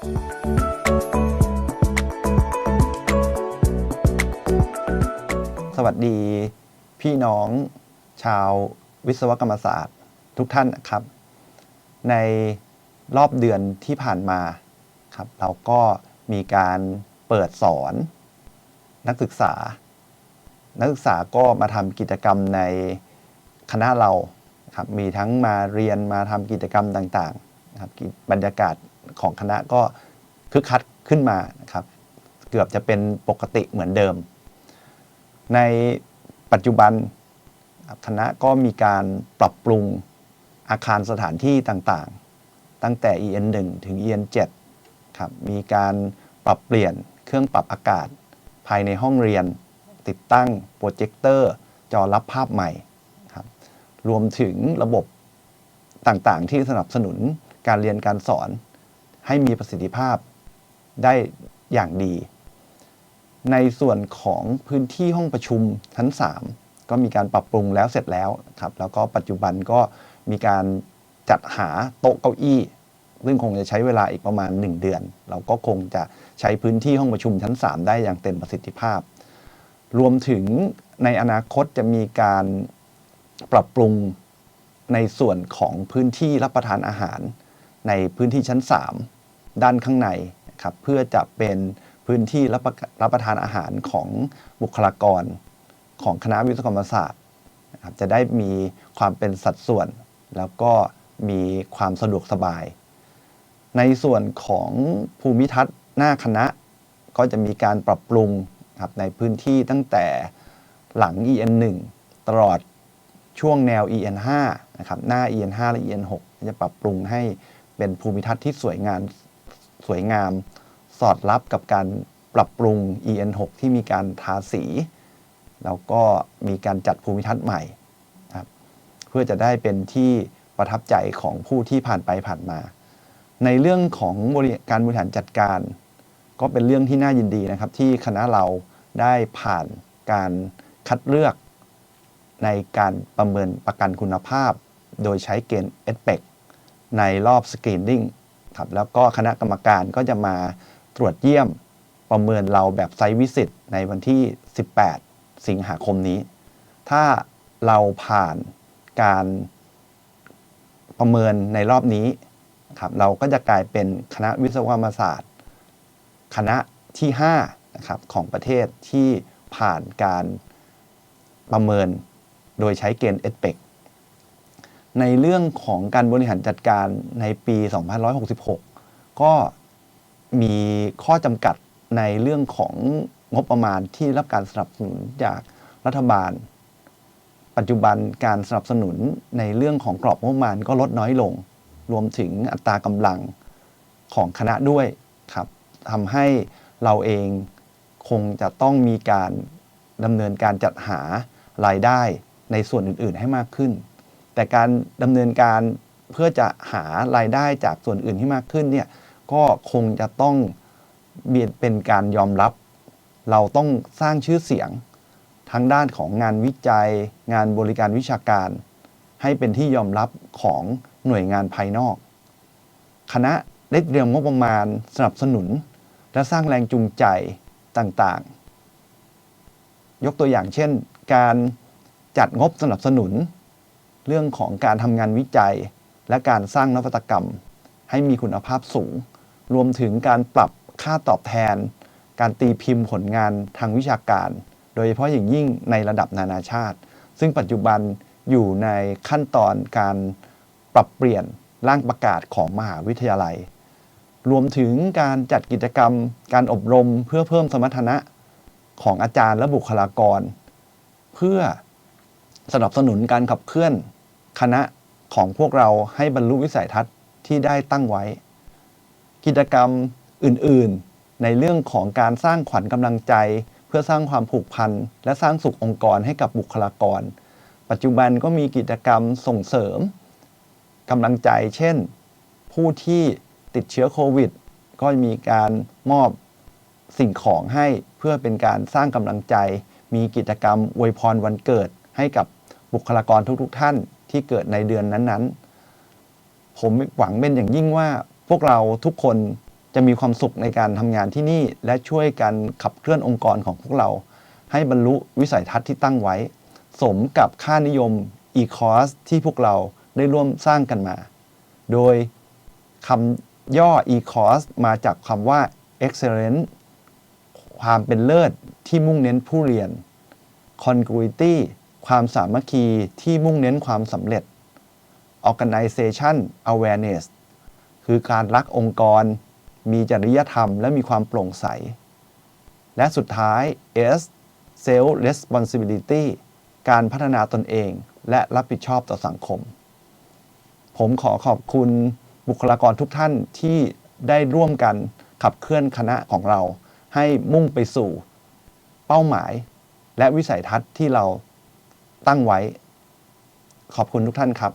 สวัสดี พี่น้องชาววิศวกรรมศาสตร์ทุกท่านนะครับ ในรอบเดือนที่ผ่านมาครับเราก็มีการเปิดสอนนักศึกษา นักศึกษาก็มาทำกิจกรรมในคณะเราครับมีทั้งมาเรียนมาทำกิจกรรมต่างๆครับบรรยากาศ ของคณะก็คึกคักขึ้นมานะครับ เกือบจะเป็นปกติเหมือนเดิม ในปัจจุบันคณะก็มีการปรับปรุงอาคารสถานที่ต่างๆ ตั้งแต่ EN 1ถึง EN 7ครับมีการปรับเปลี่ยนเครื่องปรับอากาศภายในห้องเรียน ติดตั้งโปรเจคเตอร์จอรับภาพใหม่ครับรวมถึงระบบต่างๆ ที่สนับสนุนการเรียนการสอน ให้มีประสิทธิภาพได้อย่างดี ในส่วนของพื้นที่ห้องประชุมชั้น 3 ก็มีการปรับปรุงแล้วเสร็จแล้วครับ แล้วก็ปัจจุบันก็มีการจัดหาโต๊ะเก้าอี้ ซึ่งคงจะใช้เวลาอีกประมาณ 1 เดือน เราก็คงจะใช้พื้นที่ห้องประชุมชั้น 3 ได้อย่างเต็มประสิทธิภาพ รวมถึงในอนาคตจะมีการปรับปรุงในส่วนของพื้นที่รับประทานอาหาร ในพื้นที่ชั้น 3 ด้านข้างในครับเพื่อจะเป็นพื้นที่รับประรับประทานอาหารของบุคลากร ของคณะวิศวกรรมศาสตร์นะครับจะได้มีความเป็นสัดส่วน แล้วก็มีความสะดวกสบาย ในส่วนของภูมิทัศน์หน้าคณะก็จะมีการปรับปรุงครับในพื้นที่ตั้งแต่หลัง EN 1 ตลอดช่วงแนว EN 5 นะครับหน้า EN 5 และ EN 6 จะปรับปรุงให้เป็นภูมิทัศน์ที่สวยงาม สวยงาม สอดรับกับการปรับปรุง EN 6 ที่มีการทาสี แล้วก็มีการจัดภูมิทัศน์ใหม่ครับเพื่อจะได้เป็นที่ประทับใจของผู้ที่ผ่านไปผ่านมา ในเรื่องของบริการบริหารจัดการ ก็เป็นเรื่องที่น่ายินดีนะครับ ที่คณะเราได้ผ่านการคัดเลือกในการประเมินประกันคุณภาพ โดยใช้เกณฑ์ e p e c ในรอบสกรีนนิ่ง ครับแล้วก็คณะกรรมการก็จะมาตรวจเยี่ยมประเมินเราแบบไซต์วิสิตในวันที่ 18 สิงหาคมนี้ ถ้าเราผ่านการประเมินในรอบนี้ครับเราก็จะกลายเป็นคณะวิศวกรรมศาสตร์ คณะที่5นะครับของประเทศที่ผ่านการประเมินโดยใช้เกณฑ์ e p e c ในเรื่องของการบริหารจัดการในปี 2566 ก็มีข้อจำกัดในเรื่องของงบประมาณที่รับการสนับสนุนจากรัฐบาล ปัจจุบันการสนับสนุนในเรื่องของกรอบงบประมาณก็ลดน้อยลง รวมถึงอัตรากำลังของคณะด้วยครับทำให้เราเองคงจะต้องมีการดำเนินการจัดหารายได้ในส่วนอื่น ๆ ให้มากขึ้น แต่การดำเนินการเพื่อจะหารายได้จากส่วนอื่นที่มากขึ้นเนี่ยก็คงจะต้องมีเป็นการยอมรับ เราต้องสร้างชื่อเสียงทั้งด้านของงานวิจัย งานบริการวิชาการ ให้เป็นที่ยอมรับของหน่วยงานภายนอก คณะได้เตรียมงบประมาณสนับสนุน และสร้างแรงจูงใจต่างๆ ยกตัวอย่างเช่น การจัดงบสนับสนุน เรื่องของการทำงานวิจัย และการสร้างนวัตกรรม ให้มีคุณภาพสูง รวมถึงการปรับค่าตอบแทน การตีพิมพ์ผลงานทางวิชาการ โดยเฉพาะอย่างยิ่งในระดับนานาชาติ ซึ่งปัจจุบันอยู่ในขั้นตอนการปรับเปลี่ยนร่างประกาศของมหาวิทยาลัย รวมถึงการจัดกิจกรรม การอบรมเพื่อเพิ่มสมรรถนะของอาจารย์และบุคลากร เพื่อสนับสนุนการขับเคลื่อน คณะของพวกเราให้บรรลุวิสัยทัศน์ที่ได้ตั้งไว้ กิจกรรมอื่นๆ ในเรื่องของการสร้างขวัญกำลังใจ เพื่อสร้างความผูกพันและสร้างสุของค์กรให้กับบุคลากร ปัจจุบันก็มีกิจกรรมส่งเสริมกำลังใจ เช่น ผู้ที่ติดเชื้อโควิด ก็มีการมอบสิ่งของให้เพื่อเป็นการสร้างกำลังใจ มีกิจกรรมอวยพรวันเกิดให้กับบุคลากรทุกๆ ท่าน ที่เกิดในเดือนนั้นๆ ผมหวังเป็นอย่างยิ่งว่าพวกเราทุกคนจะมีความสุขในการทำงานที่นี่ และช่วยกันขับเคลื่อนองค์กรของพวกเรา ให้บรรลุวิสัยทัศน์ที่ตั้งไว้ สมกับค่านิยม e-course ที่พวกเราได้ร่วมสร้างกันมา โดยคำย่อ e-course มาจากคำว่า excellent ความเป็นเลิศที่มุ่งเน้นผู้เรียน congruity ความสามัคคีที่มุ่งเน้นความสำเร็จ organization awareness คือการรักองค์กร มีจริยธรรม และมีความโปร่งใส และสุดท้าย S self responsibility การพัฒนาตนเอง และรับผิดชอบต่อสังคม ผมขอขอบคุณบุคลากรทุกท่านที่ได้ร่วมกันขับเคลื่อนคณะของเรา ให้มุ่งไปสู่ เป้าหมาย และวิสัยทัศน์ที่เรา ตั้งไว้ ขอบคุณทุกท่านครับ